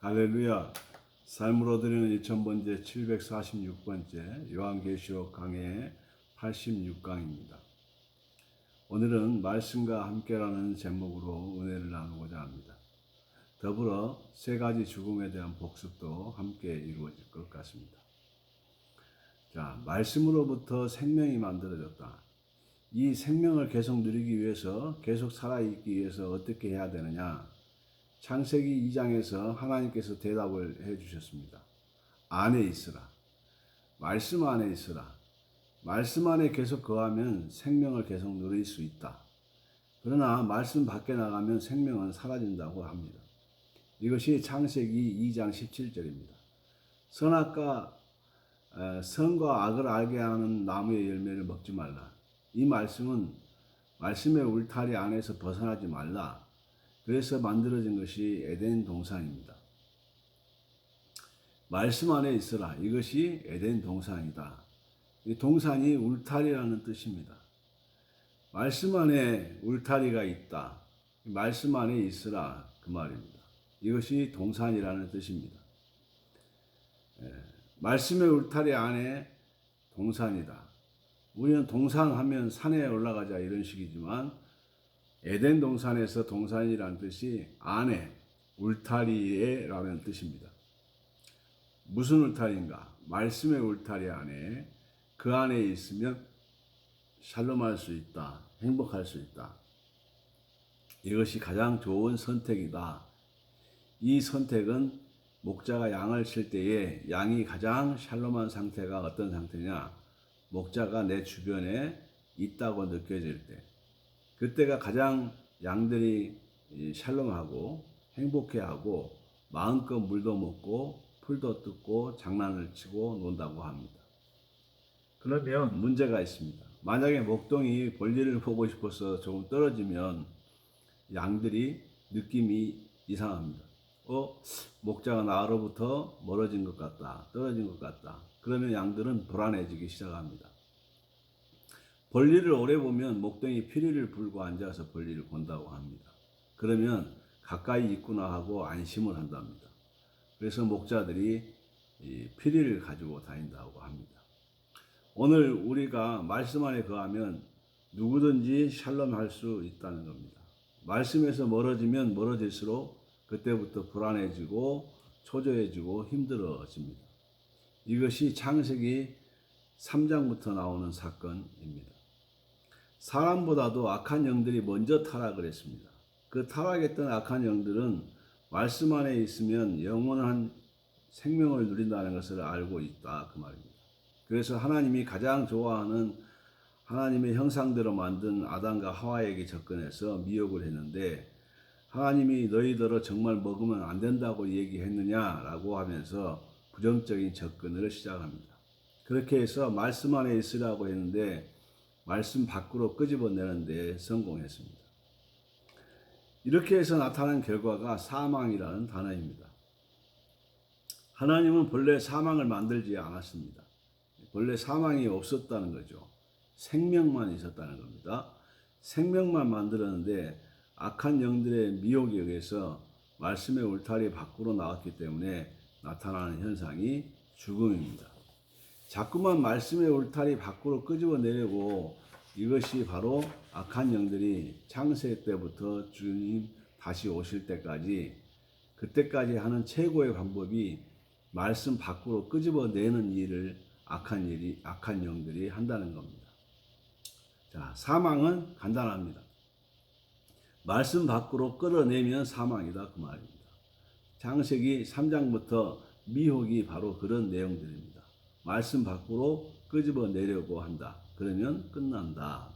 할렐루야. 삶으로 드리는 2000번째 746번째 요한계시록 강해 86강입니다. 오늘은 말씀과 함께라는 제목으로 은혜를 나누고자 합니다. 더불어 세 가지 죽음에 대한 복습도 함께 이루어질 것 같습니다. 자, 말씀으로부터 생명이 만들어졌다. 이 생명을 계속 누리기 위해서, 계속 살아있기 위해서 어떻게 해야 되느냐? 창세기 2장에서 하나님께서 대답을 해 주셨습니다. 안에 있으라. 말씀 안에 있으라. 말씀 안에 계속 거하면 생명을 계속 누릴 수 있다. 그러나 말씀 밖에 나가면 생명은 사라진다고 합니다. 이것이 창세기 2장 17절입니다. 선악과 에, 선과 악을 알게 하는 나무의 열매를 먹지 말라. 이 말씀은 말씀의 울타리 안에서 벗어나지 말라. 그래서 만들어진 것이 에덴 동산입니다. 말씀 안에 있으라. 이것이 에덴 동산이다. 이 동산이 울타리라는 뜻입니다. 말씀 안에 울타리가 있다. 말씀 안에 있으라. 그 말입니다. 이것이 동산이라는 뜻입니다. 예, 말씀의 울타리 안에 동산이다. 우리는 동산 하면 산에 올라가자 이런 식이지만 에덴 동산에서 동산이라는 뜻이 안에 울타리에라는 뜻입니다. 무슨 울타리인가? 말씀의 울타리 안에 그 안에 있으면 샬롬할 수 있다. 행복할 수 있다. 이것이 가장 좋은 선택이다. 이 선택은 목자가 양을 칠 때에 양이 가장 샬롬한 상태가 어떤 상태냐? 목자가 내 주변에 있다고 느껴질 때. 그때가 가장 양들이 샬롬하고 행복해하고 마음껏 물도 먹고 풀도 뜯고 장난을 치고 논다고 합니다. 그러면 문제가 있습니다. 만약에 목동이 볼일을 보고 싶어서 조금 떨어지면 양들이 느낌이 이상합니다. 어, 목자가 나로부터 멀어진 것 같다. 떨어진 것 같다. 그러면 양들은 불안해지기 시작합니다. 볼일을 오래 보면 목동이 피리를 불고 앉아서 볼일을 본다고 합니다. 그러면 가까이 있구나 하고 안심을 한답니다. 그래서 목자들이 이 피리를 가지고 다닌다고 합니다. 오늘 우리가 말씀 안에 거하면 누구든지 샬롬 할 수 있다는 겁니다. 말씀에서 멀어지면 멀어질수록 그때부터 불안해지고 초조해지고 힘들어집니다. 이것이 창세기 3장부터 나오는 사건입니다. 사람보다도 악한 영들이 먼저 타락을 했습니다. 그 타락했던 악한 영들은 말씀 안에 있으면 영원한 생명을 누린다는 것을 알고 있다. 그 말입니다. 그래서 하나님이 가장 좋아하는 하나님의 형상대로 만든 아담과 하와에게 접근해서 미혹을 했는데 하나님이 너희들어 정말 먹으면 안 된다고 얘기했느냐라고 하면서 부정적인 접근을 시작합니다. 그렇게 해서 말씀 안에 있으라고 했는데 말씀 밖으로 끄집어내는 데 성공했습니다. 이렇게 해서 나타난 결과가 사망이라는 단어입니다. 하나님은 본래 사망을 만들지 않았습니다. 본래 사망이 없었다는 거죠. 생명만 있었다는 겁니다. 생명만 만들었는데 악한 영들의 미혹에 의해서 말씀의 울타리 밖으로 나왔기 때문에 나타나는 현상이 죽음입니다. 자꾸만 말씀의 울타리 밖으로 끄집어 내려고 이것이 바로 악한 영들이 창세 때부터 주님 다시 오실 때까지 그때까지 하는 최고의 방법이 말씀 밖으로 끄집어 내는 일을 악한 일이 악한 영들이 한다는 겁니다. 자, 사망은 간단합니다. 말씀 밖으로 끌어내면 사망이다 그 말입니다. 창세기 3장부터 미혹이 바로 그런 내용들입니다. 말씀 밖으로 끄집어 내려고 한다. 그러면 끝난다.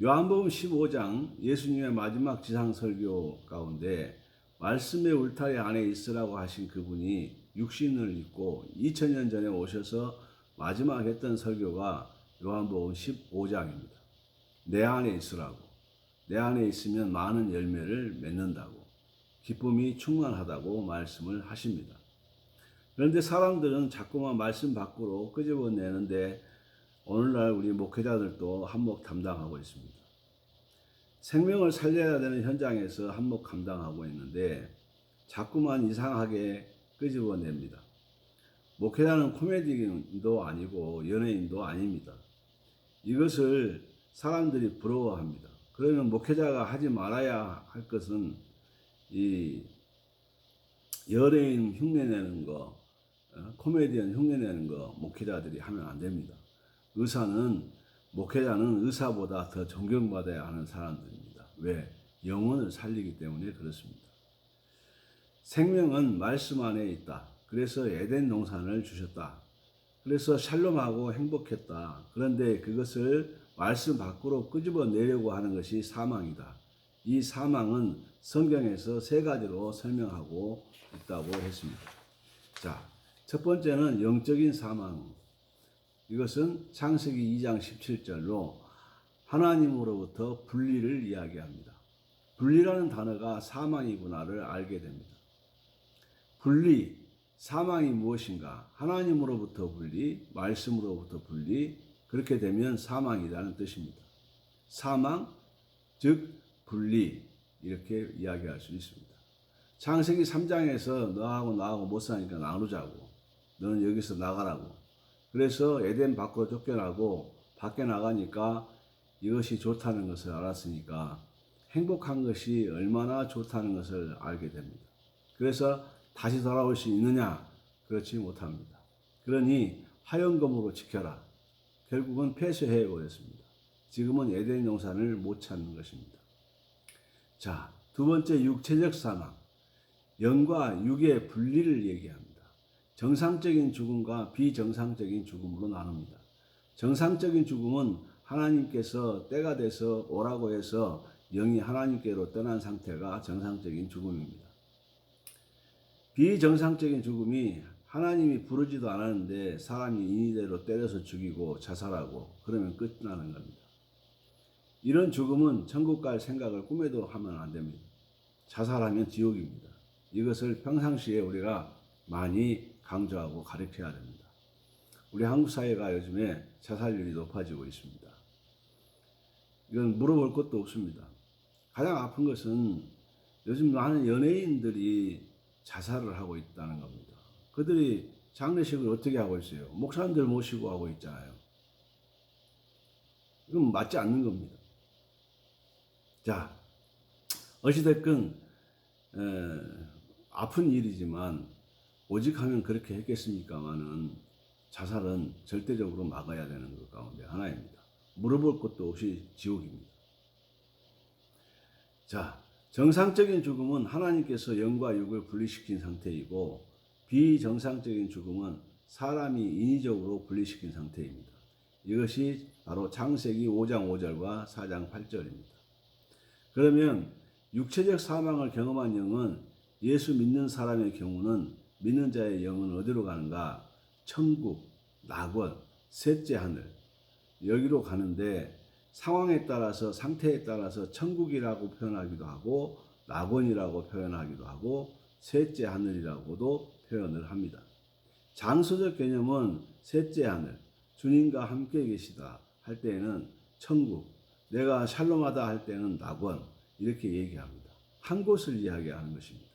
요한복음 15장 예수님의 마지막 지상 설교 가운데 말씀의 울타리 안에 있으라고 하신 그분이 육신을 입고 2000년 전에 오셔서 마지막 했던 설교가 요한복음 15장입니다. 내 안에 있으라고. 내 안에 있으면 많은 열매를 맺는다고. 기쁨이 충만하다고 말씀을 하십니다. 그런데 사람들은 자꾸만 말씀 밖으로 끄집어내는데 오늘날 우리 목회자들도 한몫 담당하고 있습니다. 생명을 살려야 되는 현장에서 한몫 감당하고 있는데 자꾸만 이상하게 끄집어냅니다. 목회자는 코미디도 아니고 연예인도 아닙니다. 이것을 사람들이 부러워합니다. 그러면 목회자가 하지 말아야 할 것은 이 연예인 흉내내는 거, 어, 코미디언 흉내내는 거 목회자들이 하면 안 됩니다. 의사는 목회자는 의사보다 더 존경받아야 하는 사람들입니다. 왜? 영혼을 살리기 때문에 그렇습니다. 생명은 말씀 안에 있다. 그래서 에덴 동산을 주셨다. 그래서 샬롬하고 행복했다. 그런데 그것을 말씀 밖으로 끄집어 내려고 하는 것이 사망이다. 이 사망은 성경에서 세 가지로 설명하고 있다고 했습니다. 자, 첫 번째는 영적인 사망. 이것은 창세기 2장 17절로 하나님으로부터 분리를 이야기합니다. 분리라는 단어가 사망이구나를 알게 됩니다. 분리, 사망이 무엇인가? 하나님으로부터 분리, 말씀으로부터 분리, 그렇게 되면 사망이라는 뜻입니다. 사망, 즉, 분리, 이렇게 이야기할 수 있습니다. 창세기 3장에서 너하고 나하고 못 사니까 나누자고. 너는 여기서 나가라고. 그래서 에덴 밖으로 쫓겨나고 밖에 나가니까 이것이 좋다는 것을 알았으니까 행복한 것이 얼마나 좋다는 것을 알게 됩니다. 그래서 다시 돌아올 수 있느냐? 그렇지 못합니다. 그러니 화영검으로 지켜라. 결국은 폐쇄해 버렸습니다. 지금은 에덴 용산을 못 찾는 것입니다. 자, 두 번째 육체적 사망. 영과 육의 분리를 얘기합니다. 정상적인 죽음과 비정상적인 죽음으로 나눕니다. 정상적인 죽음은 하나님께서 때가 돼서 오라고 해서 영이 하나님께로 떠난 상태가 정상적인 죽음입니다. 비정상적인 죽음이 하나님이 부르지도 않았는데 사람이 인위대로 때려서 죽이고 자살하고 그러면 끝나는 겁니다. 이런 죽음은 천국 갈 생각을 꿈에도 하면 안 됩니다. 자살하면 지옥입니다. 이것을 평상시에 우리가 많이 강조하고 가르쳐야 됩니다. 우리 한국 사회가 요즘에 자살률이 높아지고 있습니다. 이건 물어볼 것도 없습니다. 가장 아픈 것은 요즘 많은 연예인들이 자살을 하고 있다는 겁니다. 그들이 장례식을 어떻게 하고 있어요? 목사님들 모시고 하고 있잖아요. 이건 맞지 않는 겁니다. 자, 어찌됐건, 에, 아픈 일이지만, 오직 하면 그렇게 했겠습니까마는 자살은 절대적으로 막아야 되는 것 가운데 하나입니다. 물어볼 것도 없이 지옥입니다. 자, 정상적인 죽음은 하나님께서 영과 육을 분리시킨 상태이고 비정상적인 죽음은 사람이 인위적으로 분리시킨 상태입니다. 이것이 바로 창세기 5장 5절과 4장 8절입니다. 그러면 육체적 사망을 경험한 영은 예수 믿는 사람의 경우는 믿는 자의 영은 어디로 가는가? 천국, 낙원, 셋째 하늘 여기로 가는데 상황에 따라서 상태에 따라서 천국이라고 표현하기도 하고 낙원이라고 표현하기도 하고 셋째 하늘이라고도 표현을 합니다. 장소적 개념은 셋째 하늘, 주님과 함께 계시다 할 때에는 천국, 내가 샬롬하다 할 때는 낙원 이렇게 얘기합니다. 한 곳을 이야기하는 것입니다.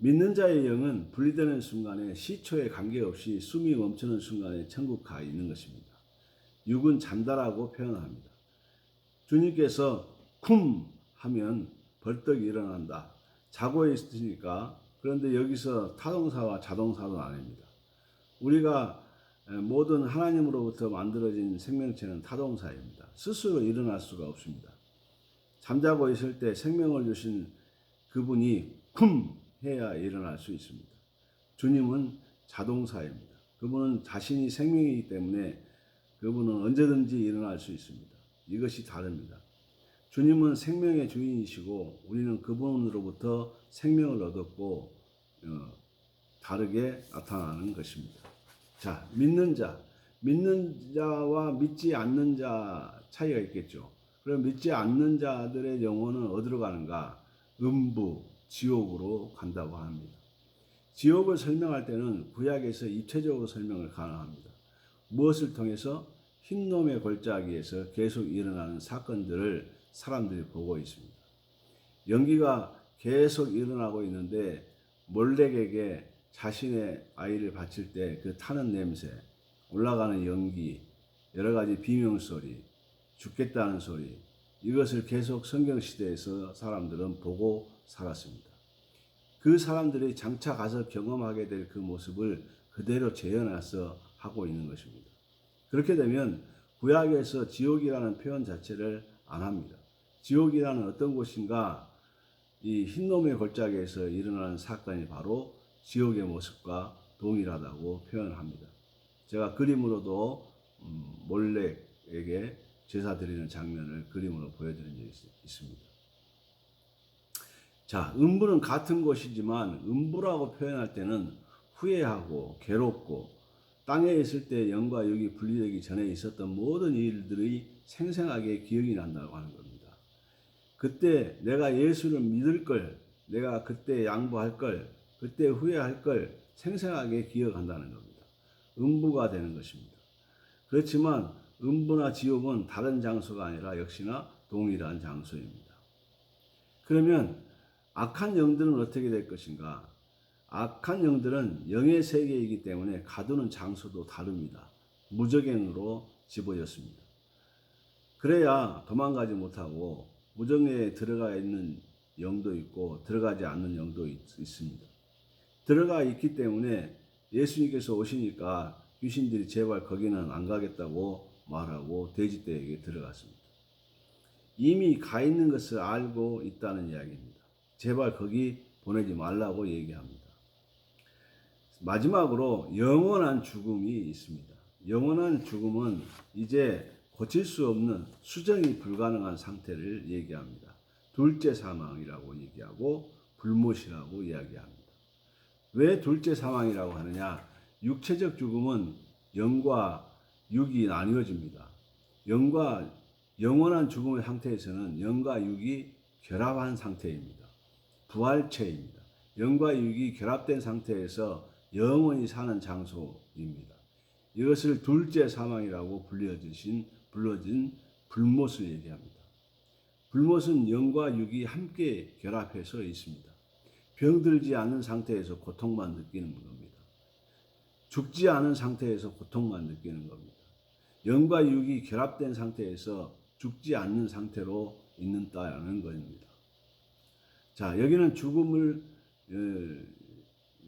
믿는 자의 영은 분리되는 순간에 시초에 관계없이 숨이 멈추는 순간에 천국 가 있는 것입니다. 육은 잔다라고 표현합니다. 주님께서 쿰 하면 벌떡 일어난다. 자고 있으니까 그런데 여기서 타동사와 자동사도 아닙니다. 우리가 모든 하나님으로부터 만들어진 생명체는 타동사입니다. 스스로 일어날 수가 없습니다. 잠자고 있을 때 생명을 주신 그분이 쿰 해야 일어날 수 있습니다. 주님은 자동사입니다. 그분은 자신이 생명이기 때문에 그분은 언제든지 일어날 수 있습니다. 이것이 다릅니다. 주님은 생명의 주인이시고 우리는 그분으로부터 생명을 얻었고 어, 다르게 나타나는 것입니다. 자, 믿는 자, 믿는 자와 믿지 않는 자 차이가 있겠죠. 그럼 믿지 않는 자들의 영혼은 어디로 가는가? 음부, 지옥으로 간다고 합니다. 지옥을 설명할 때는 구약에서 입체적으로 설명을 가능합니다. 무엇을 통해서 흰놈의 골짜기에서 계속 일어나는 사건들을 사람들이 보고 있습니다. 연기가 계속 일어나고 있는데 몰렉에게 자신의 아이를 바칠 때 그 타는 냄새, 올라가는 연기, 여러 가지 비명 소리, 죽겠다는 소리 이것을 계속 성경 시대에서 사람들은 보고 살았습니다. 그 사람들이 장차 가서 경험하게 될 그 모습을 그대로 재현해서 하고 있는 것입니다. 그렇게 되면 구약에서 지옥이라는 표현 자체를 안 합니다. 지옥이라는 어떤 곳인가 이 흰놈의 골짜기에서 일어나는 사건이 바로 지옥의 모습과 동일하다고 표현합니다. 제가 그림으로도 음, 몰렉에게 제사 드리는 장면을 그림으로 보여드린 적이 있- 있습니다. 자, 음부는 같은 곳이지만 음부라고 표현할 때는 후회하고 괴롭고 땅에 있을 때 영과 육이 분리되기 전에 있었던 모든 일들이 생생하게 기억이 난다고 하는 겁니다. 그때 내가 예수를 믿을 걸, 내가 그때 양보할 걸, 그때 후회할 걸 생생하게 기억한다는 겁니다. 음부가 되는 것입니다. 그렇지만 음부나 지옥은 다른 장소가 아니라 역시나 동일한 장소입니다. 그러면 악한 영들은 어떻게 될 것인가? 악한 영들은 영의 세계이기 때문에 가두는 장소도 다릅니다. 무적행으로 집어졌습니다. 그래야 도망가지 못하고 무정에 들어가 있는 영도 있고 들어가지 않는 영도 있, 있습니다. 들어가 있기 때문에 예수님께서 오시니까 귀신들이 제발 거기는 안 가겠다고 말하고 돼지떼에게 들어갔습니다. 이미 가 있는 것을 알고 있다는 이야기입니다. 제발 거기 보내지 말라고 얘기합니다. 마지막으로 영원한 죽음이 있습니다. 영원한 죽음은 이제 고칠 수 없는 수정이 불가능한 상태를 얘기합니다. 둘째 사망이라고 얘기하고 불못이라고 이야기합니다. 왜 둘째 사망이라고 하느냐? 육체적 죽음은 영과 육이 나뉘어집니다. 영과 영원한 죽음의 상태에서는 영과 육이 결합한 상태입니다. 부활체입니다. 영과 육이 결합된 상태에서 영원히 사는 장소입니다. 이것을 둘째 사망이라고 불려주신 불러진 불못을 얘기합니다. 불못은 영과 육이 함께 결합해서 있습니다. 병들지 않는 상태에서 고통만 느끼는 겁니다. 죽지 않은 상태에서 고통만 느끼는 겁니다. 영과 육이 결합된 상태에서 죽지 않는 상태로 있는다는 것입니다. 자, 여기는 죽음을 에,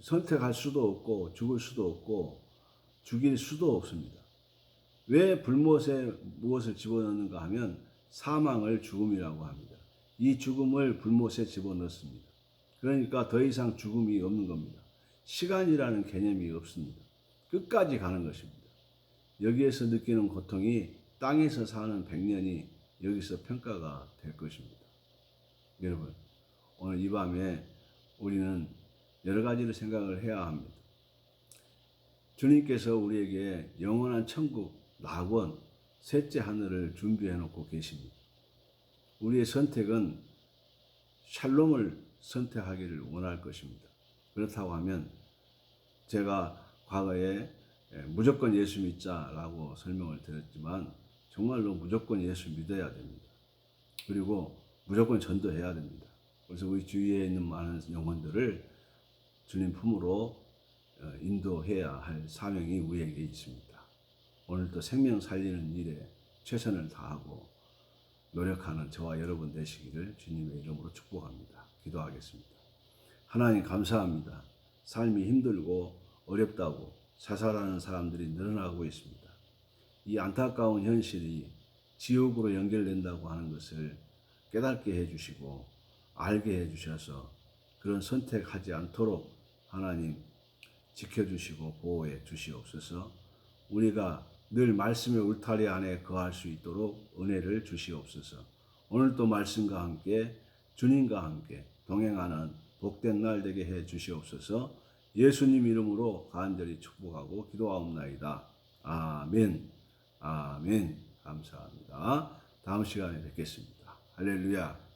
선택할 수도 없고 죽을 수도 없고 죽일 수도 없습니다. 왜 불못에 무엇을 집어넣는가 하면 사망을 죽음이라고 합니다. 이 죽음을 불못에 집어넣습니다. 그러니까 더 이상 죽음이 없는 겁니다. 시간이라는 개념이 없습니다. 끝까지 가는 것입니다. 여기에서 느끼는 고통이 땅에서 사는 백년이 여기서 평가가 될 것입니다. 여러분, 오늘 이 밤에 우리는 여러 가지를 생각을 해야 합니다. 주님께서 우리에게 영원한 천국, 낙원, 셋째 하늘을 준비해 놓고 계십니다. 우리의 선택은 샬롬을 선택하기를 원할 것입니다. 그렇다고 하면 제가 과거에 예, 무조건 예수 믿자라고 설명을 드렸지만 정말로 무조건 예수 믿어야 됩니다. 그리고 무조건 전도해야 됩니다. 그래서 우리 주위에 있는 많은 영혼들을 주님 품으로 어, 인도해야 할 사명이 우리에게 있습니다. 오늘도 생명 살리는 일에 최선을 다하고 노력하는 저와 여러분 되시기를 주님의 이름으로 축복합니다. 기도하겠습니다. 하나님 감사합니다. 삶이 힘들고 어렵다고 자살하는 사람들이 늘어나고 있습니다. 이 안타까운 현실이 지옥으로 연결된다고 하는 것을 깨닫게 해주시고 알게 해주셔서 그런 선택하지 않도록 하나님 지켜주시고 보호해 주시옵소서. 우리가 늘 말씀의 울타리 안에 거할 수 있도록 은혜를 주시옵소서. 오늘도 말씀과 함께 주님과 함께 동행하는 복된 날 되게 해 주시옵소서 예수님 이름으로 간절히 축복하고 기도하옵나이다. 아멘. 아멘. 감사합니다. 다음 시간에 뵙겠습니다. 할렐루야.